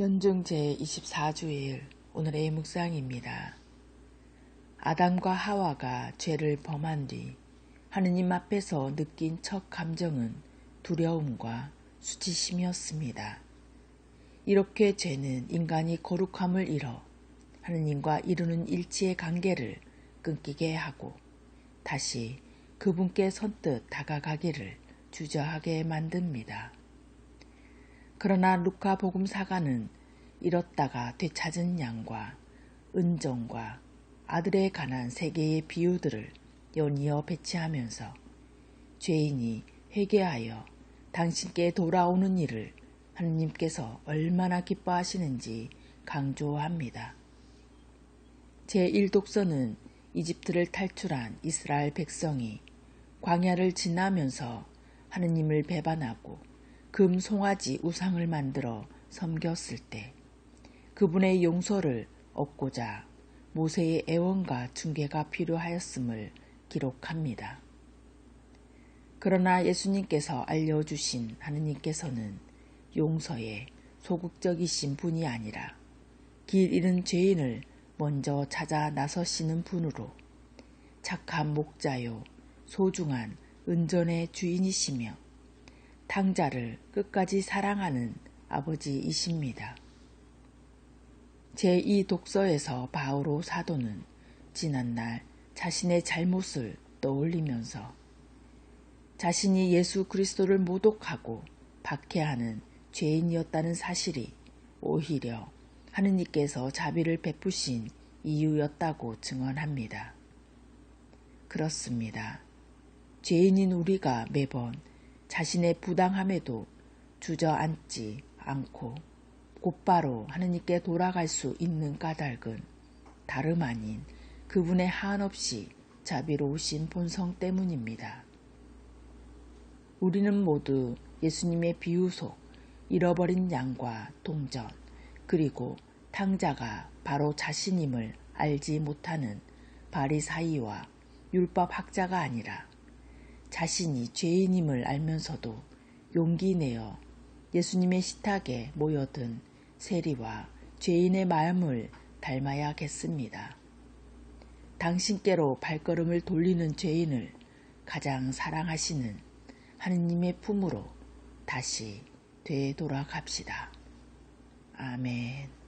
연중 제24주일 오늘의 묵상입니다. 아담과 하와가 죄를 범한 뒤 하느님 앞에서 느낀 첫 감정은 두려움과 수치심이었습니다. 이렇게 죄는 인간이 거룩함을 잃어 하느님과 이루는 일치의 관계를 끊기게 하고 다시 그분께 선뜻 다가가기를 주저하게 만듭니다. 그러나 루카 복음 사가는 잃었다가 되찾은 양과 은정과 아들에 관한 세 개의 비유들을 연이어 배치하면서 죄인이 회개하여 당신께 돌아오는 일을 하느님께서 얼마나 기뻐하시는지 강조합니다. 제1독서는 이집트를 탈출한 이스라엘 백성이 광야를 지나면서 하느님을 배반하고 금 송아지 우상을 만들어 섬겼을 때 그분의 용서를 얻고자 모세의 애원과 중계가 필요하였음을 기록합니다. 그러나 예수님께서 알려주신 하느님께서는 용서에 소극적이신 분이 아니라 길 잃은 죄인을 먼저 찾아 나서시는 분으로 착한 목자요 소중한 은전의 주인이시며 탕자를 끝까지 사랑하는 아버지이십니다. 제2 독서에서 바오로 사도는 지난날 자신의 잘못을 떠올리면서 자신이 예수 그리스도를 모독하고 박해하는 죄인이었다는 사실이 오히려 하느님께서 자비를 베푸신 이유였다고 증언합니다. 그렇습니다. 죄인인 우리가 매번 자신의 부당함에도 주저앉지 않고 곧바로 하느님께 돌아갈 수 있는 까닭은 다름 아닌 그분의 한없이 자비로우신 본성 때문입니다. 우리는 모두 예수님의 비유 속 잃어버린 양과 동전 그리고 탕자가 바로 자신임을 알지 못하는 바리사이와 율법 학자가 아니라 자신이 죄인임을 알면서도 용기 내어 예수님의 식탁에 모여든 세리와 죄인의 마음을 닮아야겠습니다. 당신께로 발걸음을 돌리는 죄인을 가장 사랑하시는 하느님의 품으로 다시 되돌아갑시다. 아멘.